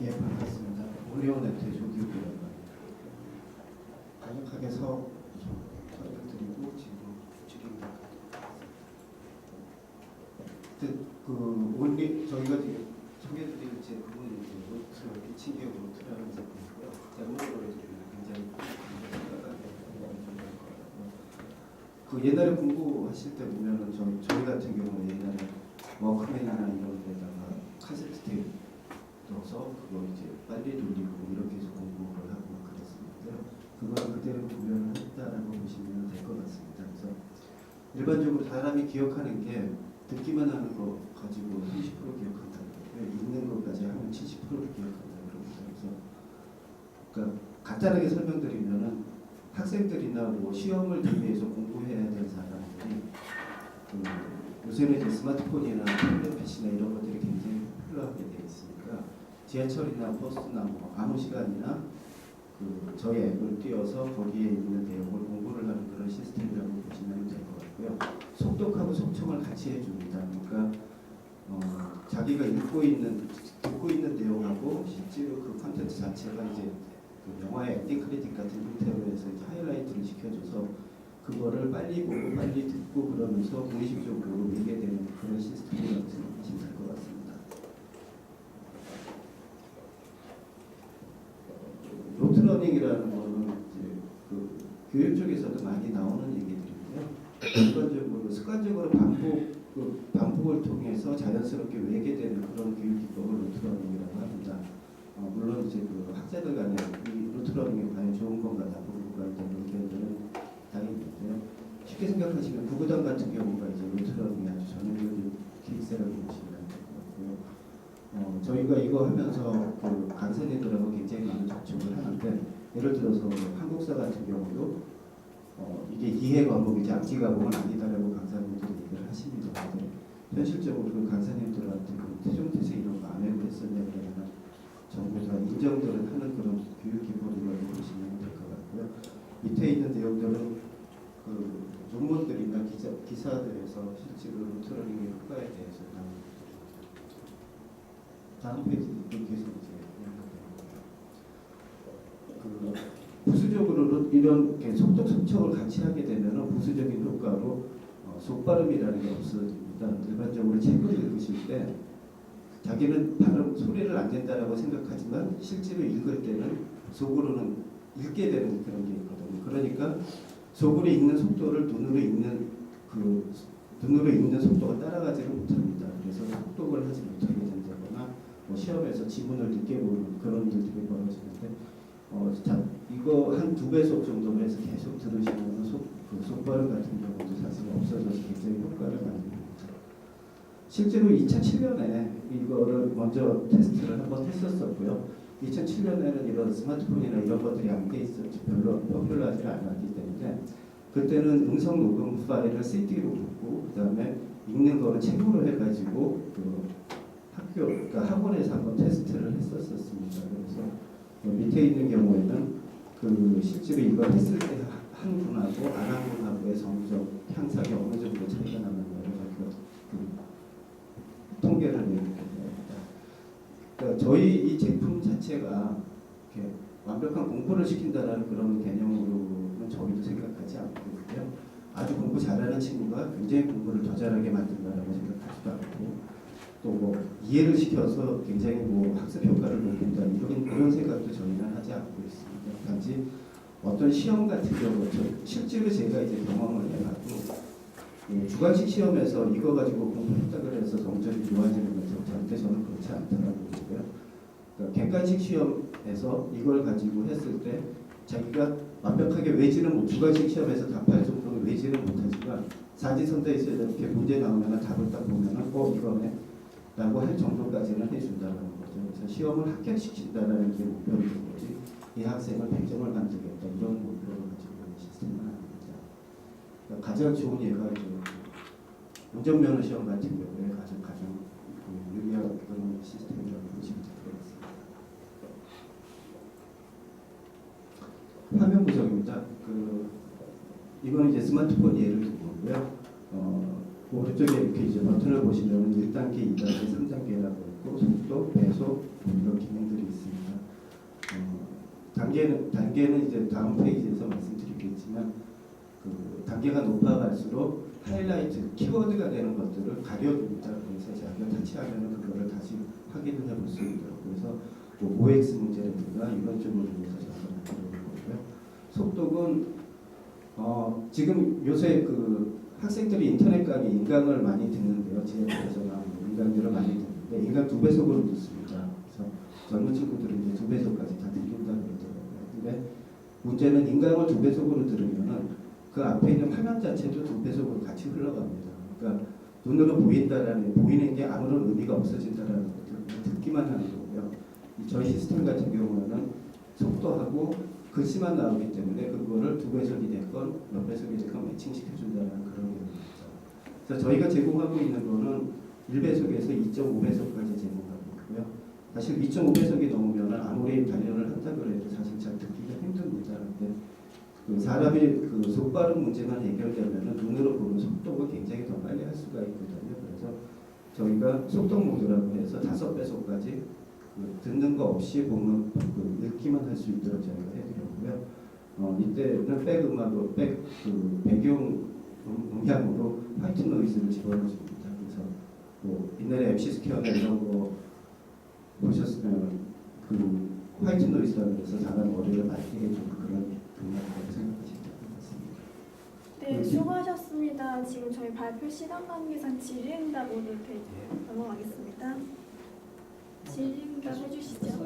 예, 반갑습니다. 올리오네트 조기욱이라고 합니다. 간략하게 사업 좀 설명 드리고 지금 진행니다 그, 그 올리 저희가 지금 소개해드릴 제품은 이제 노트 피치기용 노트라는 제품이고요. 데모로 해드리면 굉장히 그 옛날에 공부하실 때 보면은 저희 같은 경우는 옛날에 워크맨이나 이런 데다가 카세트 테이프 넣어서 그거 이제 빨리 돌리고 이렇게 해서 공부를 하고 막 그랬었는데요. 그걸 그대로 구현을 했다라고 보시면 될 것 같습니다. 그래서 일반적으로 사람이 기억하는 게 듣기만 하는 거 가지고 30% 기억한다. 읽는 것까지 하면 70%를 기억한다. 그럽니다. 그래서 그러니까 간단하게 설명드리면은 학생들이나 뭐 시험을 대비해서 공부해야 될 사람들이 그 요새는 이제 스마트폰이나 태블릿 PC나 이런 것들이 굉장히 popular하게 되어 있으니까 지하철이나 버스나 뭐 아무 시간이나 그 저희 앱을 띄워서 거기에 있는 내용을 공부를 하는 그런 시스템이라고 보시면 될 것 같고요. 속독하고 속청을 같이 해줍니다. 그러니까 어, 자기가 읽고 있는 듣고 있는 내용하고 실제로 그 컨텐츠 자체가 이제 그 영화의 엔딩 크레딧 같은 형태로 해서 이제 하이라이트를 시켜줘서 그거를 빨리 보고 빨리 듣고 그러면서 무의식적으로 읽게 되는 그런 시스템이라고 생각하시면 될 것 같습니다. 로트러닝이라는 거는 이제 그 교육 쪽에서도 많이 나오는 얘기들인데요. 일반적으로 습관적으로 반복 그 반복을 통해서 자연스럽게 외게되는 그런 교육 기법을 로트러닝이라고 합니다. 어, 물론 이제 그 학자들 간에 이 로트러닝이 과연 좋은 건가 나쁜 건가에 대한 의견들은 당연히 있고요. 쉽게 생각하시면 구구단 같은 경우가 이제 로트러닝이 아주 전형적인 케이스라고 보시면 될 것 같고요. 어, 저희가 이거 하면서 그 강사님들하고 굉장히 많은 접촉을 하는데 예를 들어서 한국사 같은 경우도 어, 이게 이해 과목이지 암기 과목은 아니다라고 강사님들이 얘기를 하십니다. 현실적으로 그 강사님들한테 그 태종태세 이런 거 안 해고 했었냐 그러면 전부 다 인정들은 하는 그런 교육 기본이라고 보시면 될 것 같고요. 밑에 있는 내용들은 그 논문들이나 기자, 기사들에서 실제로 루트러닝의 효과에 대해서 나온 다음 페이지 이렇게 해서 이제 그 부수적으로 이런 게 속독 속촉을 같이 하게 되면은 부수적인 효과로 어, 속발음이라는 게 없어집니다. 일반적으로 책을 읽으실 때 자기는 발음 소리를 안 낸다라고 생각하지만 실제로 읽을 때는 속으로는 읽게 되는 그런 게 있거든요. 그러니까 속으로 읽는 속도를 눈으로 읽는 그 눈으로 읽는 속도가 따라가지를 못합니다. 그래서 속독을 하지 못하게 된다거나 뭐 시험에서 지문을 늦게 보는 그런 일들이 벌어지는데 어, 자, 이거 한 두 배속 정도로 해서 계속 들으시면 속, 그 속발음 같은 경우도 사실 없어져서 굉장히 효과를 많이 봅니다. 실제로 2007년에 이거를 먼저 테스트를 한번 했었었고요. 2007년에는 이런 스마트폰이나 이런 것들이 안 돼 있었지 별로 popular하지 않았기 때문에 그때는 음성 녹음 파일을 CD로 붙고 그다음에 읽는 거는 책으로 해가지고 그 학교 그러니까 학원에서 한번 테스트를 했었었습니다. 그래서 그 밑에 있는 경우에는 그 실제로 이거 했을 때 한 분하고 안 한 분하고의 성적 향상이 어느 정도 차이가 나는가를 그, 그 통계를 내게 됩니다. 그러니까 저희 이 제품 자체가 이렇게 완벽한 공부를 시킨다라는 그런 개념으로는 저희도 생각하지 않고 있고요. 아주 공부 잘하는 친구가 굉장히 공부를 더 잘하게 만든다라고 생각하지도 않고 또 뭐 이해를 시켜서 굉장히 뭐 학습 효과를 높인다 이런 그런 생각도 저희는 하지 않고 있습니다. 단지 어떤 시험 같은 경우 저 실제로 제가 이제 경험을 해가지고 이 주관식 시험에서 이거 가지고 공부했다 그래서 성적이 좋아지는 것은 절대 저는 그렇지 않다고 보고요. 그러니까 객관식 시험에서 이걸 가지고 했을 때 자기가 완벽하게 외지는 못 주관식 시험에서 답할 정도로 외지는 못하지만 사지선다에서 이렇게 문제 나오면 답을 딱 보면은 어 이거네 라고 할 정도까지는 해준다는 거죠. 그래서 시험을 합격시킨다는 게 목표인 거지 이 학생을 100점을 만들겠다 이런 목표를 가지고 있는 시스템은 아닙니다. 그러니까 가장 좋은 예가 이제 운전면허 시험 같은 경우에 가장 가장 그 유리한 그런 시스템이라고 보시면 같습니다. 화면 구성입니다. 그 이거는 이제 스마트폰 예를 오른쪽에 이렇게 이제 버튼을 보시면 1단계, 2단계, 3단계라고 있고 속도, 배속 뭐 이런 기능들이 단계는 단계는 이제 다음 페이지에서 말씀드리겠지만 그 단계가 높아갈수록 하이라이트 키워드가 되는 것들을 가려줍니다. 그래서 자기가 터치하면 그거를 다시 확인을 해볼 수 있도록 그래서 뭐 OX 문제라든가 이런 쪽으로 해서 제가 만들어 거고요. 속독은 어, 지금 요새 그 학생들이 인터넷 강의 인강을 많이 듣는데요. 제에서나 인강들을 많이 듣는데 인강 두 배속으로 듣습니다. 그래서 젊은 친구들은 이제 두 배속까지 다 들린다 그러더라고요. 근데 문제는 인강을 두 배속으로 들으면은 그 앞에 있는 화면 자체도 두 배속으로 같이 흘러갑니다. 그러니까 눈으로 보인다라는 보이는 게 아무런 의미가 없어진다라는 그냥 듣기만 하는 거고요. 이 저희 시스템 같은 경우는 속도하고 글씨만 나오기 때문에 그거를 두 배속이 됐건 몇 배속이 됐건 매칭시켜 준다는 그런 의미입니다. 그래서 저희가 제공하고 있는 거는 1배속에서 2.5배속까지 제공하고 있고요. 사실 2.5배속이 넘으면 아무리 단련을 한다고 해도 사실 잘 듣기가 힘듭니다. 근데 그 사람이 그 속발음 문제만 해결되면 눈으로 보는 속도가 굉장히 더 빨리 할 수가 있거든요. 그래서 저희가 속도 모드라고 해서 다섯 배속까지 그 듣는 거 없이 보면 그 읽기만 할 수 있도록 저희가 해드 렸고요. 어, 이때는 백 음악으로 백 그 배경 음- 음향으로 화이트 노이즈를 집어넣습니다. 그래서 뭐 옛날에 MC 스퀘어나 이런 거 보셨으면 그 화이트 노이즈라고 해서 사람 머리를 맑게 해주는 그런 음악이라고 생각하시면 될것 같습니다. 네, 수고하셨습니다. 지금 저희 발표 시간 관계상 질의응답 오늘 되- 넘어가겠습니다. 질의응답 해주시죠.